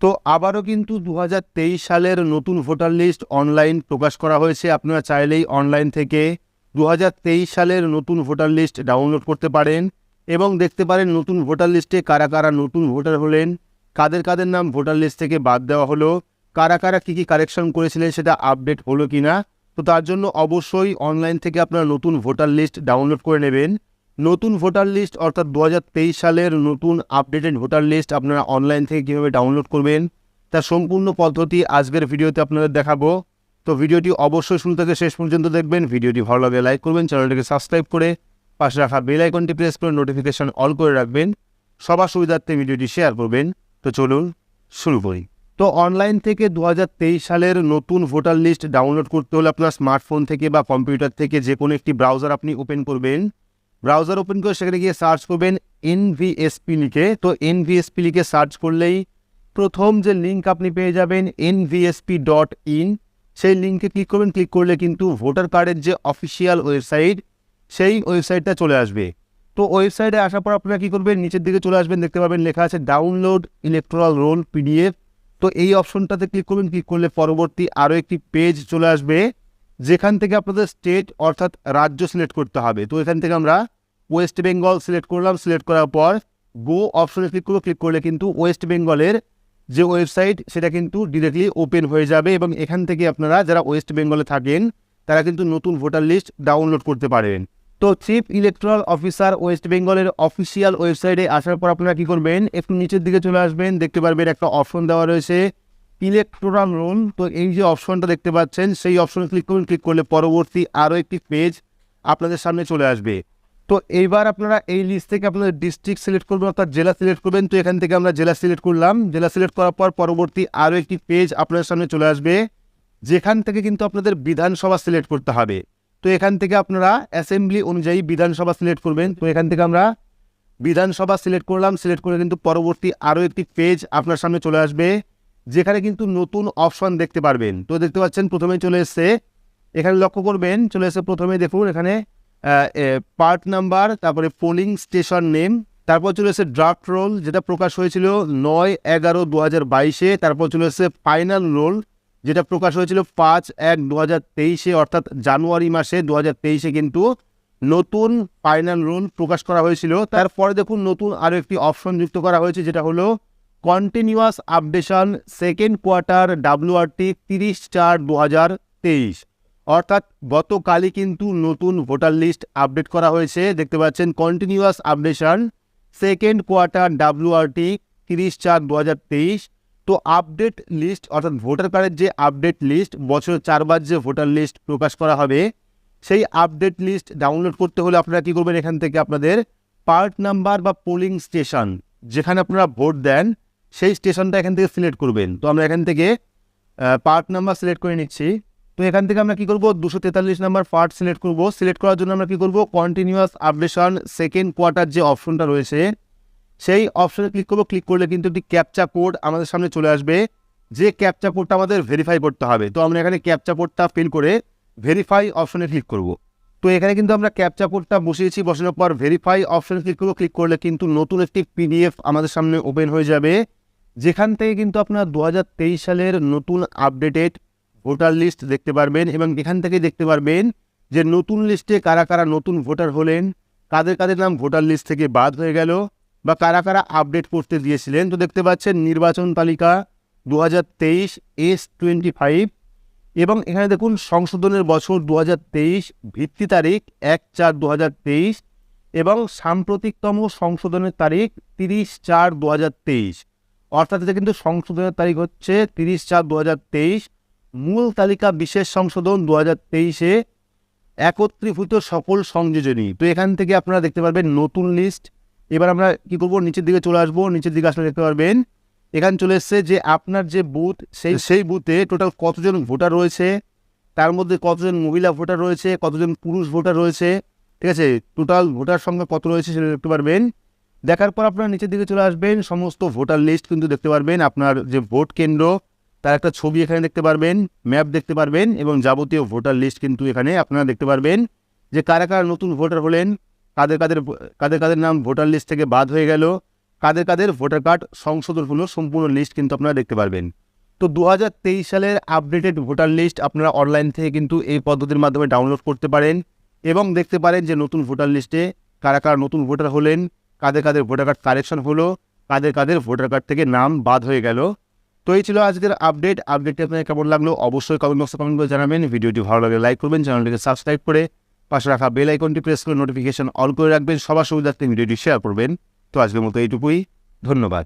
তো আবারও কিন্তু দু হাজার তেইশ সালের নতুন ভোটার লিস্ট অনলাইন প্রকাশ করা হয়েছে। আপনারা চাইলেই অনলাইন থেকে দু হাজার তেইশ সালের নতুন ভোটার লিস্ট ডাউনলোড করতে পারেন এবং দেখতে পারেন নতুন ভোটার লিস্টে কারা কারা নতুন ভোটার হলেন, কাদের কাদের নাম ভোটার লিস্ট থেকে বাদ দেওয়া হলো, কারা কারা কী কী কারেকশন করেছিলেন সেটা আপডেট হলো কি না তো তার জন্য অবশ্যই অনলাইন থেকে আপনারা নতুন ভোটার লিস্ট ডাউনলোড করে নেবেন। নতুন ভোটার লিস্ট অর্থাৎ দু হাজার তেইশ সালের নতুন আপডেটেড ভোটার লিস্ট আপনারা অনলাইন থেকে কীভাবে ডাউনলোড করবেন, তার সম্পূর্ণ পদ্ধতি আজকের ভিডিওতে আপনাদের দেখাবো। তো ভিডিওটি অবশ্যই শুরু থেকে শেষ পর্যন্ত দেখবেন, ভিডিওটি ভালো লাগে লাইক করবেন, চ্যানেলটিকে সাবস্ক্রাইব করে পাশে রাখা বেল আইকনটি প্রেস করে নোটিফিকেশন অল করে রাখবেন, সবার সুবিধার্থে ভিডিওটি শেয়ার করবেন। তো চলুন শুরু করি। তো অনলাইন থেকে দু হাজার তেইশ সালের নতুন ভোটার লিস্ট ডাউনলোড করতে হলে আপনার স্মার্টফোন থেকে বা কম্পিউটার থেকে যে কোনো একটি ব্রাউজার আপনি ওপেন করবেন। ব্রাউজার ওপেন করে সেখানে গিয়ে সার্চ করবেন এনভিএসপি লিখে। তো এনভিএসপি লিখে সার্চ করলেই প্রথম যে লিঙ্ক আপনি পেয়ে যাবেন এনভিএসপি ডট ইন সেই লিঙ্কে ক্লিক করবেন। ক্লিক করলে কিন্তু ভোটার কার্ডের যে অফিসিয়াল ওয়েবসাইট, সেই ওয়েবসাইটটা চলে আসবে। তো ওয়েবসাইটে আসার পর আপনারা কী করবেন? নিচের দিকে চলে আসবেন, দেখতে পাবেন লেখা আছে ডাউনলোড ইলেকট্রাল রোল পিডিএফ তো এই অপশনটাতে ক্লিক করবেন। ক্লিক করলে পরবর্তী আরও একটি পেজ চলে আসবে। যেখান থেকে আপনাদের স্টেট অর্থাৎ রাজ্য সিলেক্ট করতে হবে। তো এখান থেকে আমরা ওয়েস্ট বেঙ্গল সিলেক্ট করলাম। সিলেক্ট করার পর গো অপশনে ক্লিক করব। ক্লিক করলে কিন্তু ওয়েস্ট বেঙ্গলের যে ওয়েবসাইট সেটা কিন্তু ডিরেক্টলি ওপেন হয়ে যাবে এবং এখান থেকে আপনারা যারা ওয়েস্ট বেঙ্গলে থাকেন, তারা কিন্তু নতুন ভোটার লিস্ট ডাউনলোড করতে পারবেন তো চিফ ইলেকট্রাল অফিসার ওয়েস্ট বেঙ্গলের অফিসিয়াল ওয়েবসাইটে আসার পর আপনারা কী করবেন? একটু নিচের দিকে চলে আসবেন। দেখতে পারবেন একটা অপশন দেওয়া রয়েছে। ইলেকট্রাল রোল তো এই যে অপশনটা দেখতে পাচ্ছেন, সেই অপশনে ক্লিক করুন ক্লিক করলে পরবর্তী আরও একটি পেজ আপনাদের সামনে চলে আসবে। তো এইবার আপনারা এই লিস্ট থেকে আপনাদের ডিস্ট্রিক্ট সিলেক্ট করবেন, অর্থাৎ জেলা সিলেক্ট করবেন। তো এখান থেকে আমরা জেলা সিলেক্ট করলাম। জেলা সিলেক্ট করার পর পরবর্তী আরও একটি পেজ আপনাদের সামনে চলে আসবে, যেখান থেকে কিন্তু আপনাদের বিধানসভা সিলেক্ট করতে হবে। তো এখান থেকে আপনারা অ্যাসেম্বলি অনুযায়ী বিধানসভা সিলেক্ট করবেন। তো এখান থেকে আমরা বিধানসভা সিলেক্ট করলাম। সিলেক্ট করে কিন্তু পরবর্তী আরও একটি পেজ আপনার সামনে চলে আসবে। যেখানে কিন্তু নতুন অপশন দেখতে পারবেন। তো দেখতে পাচ্ছেন, প্রথমে চলে এসছে, এখানে লক্ষ্য করবেন, চলে এসে প্রথমে দেখুন, এখানে পার্ট নাম্বার তারপরে পোলিং স্টেশন নেম তারপর চলে এসে ড্রাফট রোল যেটা প্রকাশ হয়েছিল নয় এগারো দু হাজার বাইশে, তারপর চলে এসে ফাইনাল রোল যেটা প্রকাশ হয়েছিল পাঁচ এক দু হাজার তেইশে, অর্থাৎ জানুয়ারি মাসে দু হাজার তেইশে কিন্তু নতুন ফাইনাল রোল প্রকাশ করা হয়েছিল। তারপরে দেখুন, নতুন আরও একটি অপশন যুক্ত করা হয়েছে, যেটা হলো continuous updation second quarter WRT তিরিশ চার দু হাজার তেইশ। অর্থাৎ গতকালই কিন্তু নতুন ভোটার লিস্ট আপডেট করা হয়েছে। দেখতে পাচ্ছেন, continuous updation second quarter WRT তিরিশ চার দু হাজার তেইশ। তো আপডেট লিস্ট, অর্থাৎ ভোটার কার্ডের যে আপডেট লিস্ট বছরের চারবার যে ভোটার লিস্ট প্রকাশ করা হবে, সেই আপডেট লিস্ট ডাউনলোড করতে হলে আপনারা কী করবেন? এখান থেকে আপনাদের পার্ট নাম্বার বা পোলিং স্টেশন, যেখানে আপনারা ভোট দেন সেই স্টেশনটা এখান থেকে সিলেক্ট করবেন। তো আমরা এখান থেকে পার্ট নাম্বার সিলেক্ট করে নিচ্ছি। তো এখান থেকে আমরা কী করব? দুশো তেতাল্লিশ নাম্বার পার্ট সিলেক্ট করব। সিলেক্ট করার জন্য আমরা কী করব? কন্টিনিউয়াস আপডেশন সেকেন্ড কোয়ার্টার যে অপশনটা রয়েছে, সেই অপশনে ক্লিক করব। ক্লিক করলে কিন্তু একটি ক্যাপচা কোড আমাদের সামনে চলে আসবে। যে ক্যাপচা কোডটা আমাদের ভেরিফাই করতে হবে। তো আমরা এখানে ক্যাপচা কোডটা ফিল করে ভেরিফাই অপশনে ক্লিক করব। তো এখানে কিন্তু আমরা ক্যাপচা কোডটা বসিয়েছি। বসানোর পর ভেরিফাই অপশনে ক্লিক করব। ক্লিক করলে কিন্তু নতুন একটি পিডিএফ আমাদের সামনে ওপেন হয়ে যাবে। যেখান থেকে কিন্তু আপনার দু হাজার তেইশ সালের নতুন আপডেটেড ভোটার লিস্ট দেখতে পারবেন এবং এখান থেকে দেখতে পারবেন যে নতুন লিস্টে কারা কারা নতুন ভোটার হলেন, কাদের কাদের নাম ভোটার লিস্ট থেকে বাদ হয়ে গেল বা কারা কারা আপডেট করতে দিয়েছিলেন। তো দেখতে পাচ্ছেন নির্বাচন তালিকা দু হাজার তেইশ এস টোয়েন্টি ফাইভ এবং এখানে দেখুন সংশোধনের বছর দু ভিত্তি তারিখ এক চার দু এবং সাম্প্রতিকতম সংশোধনের তারিখ তিরিশ চার দু অর্থাৎ এটা কিন্তু সংশোধনের তারিখ হচ্ছে তিরিশ চার দু মূল তালিকা বিশেষ সংশোধন দু হাজার তেইশে একত্রীভূত সকল সংযোজনী। তো এখান থেকে আপনারা দেখতে পারবেন নতুন লিস্ট এবার আমরা কি করব? নিচের দিকে চলে আসব। নিচের দিকে আসলে দেখতে পারবেন, এখানে চলে এসছে যে আপনার যে বুথ সেই সেই বুথে টোটাল কতজন ভোটার রয়েছে? তার মধ্যে কতজন মহিলা ভোটার রয়েছে? কতজন পুরুষ ভোটার রয়েছে? ঠিক আছে? টোটাল ভোটার সংখ্যা কত রয়েছে সেটা দেখতে পারবেন। দেখার পর আপনারা নিচের দিকে চলে আসবেন, সমস্ত ভোটার লিস্ট কিন্তু দেখতে পারবেন। আপনার যে ভোট কেন্দ্র, তার একটা ছবি এখানে দেখতে পারবেন ম্যাপ দেখতে পারবেন এবং যাবতীয় ভোটার লিস্ট কিন্তু এখানে আপনারা দেখতে পারবেন যে কারা কারা নতুন ভোটার হলেন, কাদের কাদের কাদের কাদের নাম ভোটার লিস্ট থেকে বাদ হয়ে গেল, কাদের কাদের ভোটার কার্ড সংশোধন হলো সম্পূর্ণ লিস্ট কিন্তু আপনারা দেখতে পারবেন। তো দু হাজার তেইশ সালের আপডেটেড ভোটার লিস্ট আপনারা অনলাইন থেকে কিন্তু এই পদ্ধতির মাধ্যমে ডাউনলোড করতে পারেন এবং দেখতে পারেন যে নতুন ভোটার লিস্টে কারা কারা নতুন ভোটার হলেন কাদের কাদের ভোটার কার্ড কালেকশন হলো, কাদের কাদের ভোটার কার্ড থেকে নাম বাদ হয়ে গেল। তো এই ছিল আজকের আপডেট। আপডেটটি আপনার কেমন লাগল অবশ্যই কমেন্ট বক্সে কমেন্ট করে জানাবেন। ভিডিওটি ভালো লাগলে লাইক করবেন, চ্যানেলটিকে সাবস্ক্রাইব করে পাশে রাখা বেল আইকনটি প্রেস করে নোটিফিকেশন অল করে রাখবেন। সবার সুবিধার্থে ভিডিওটি শেয়ার করবেন। তো আজকের মতো এইটুকুই। ধন্যবাদ।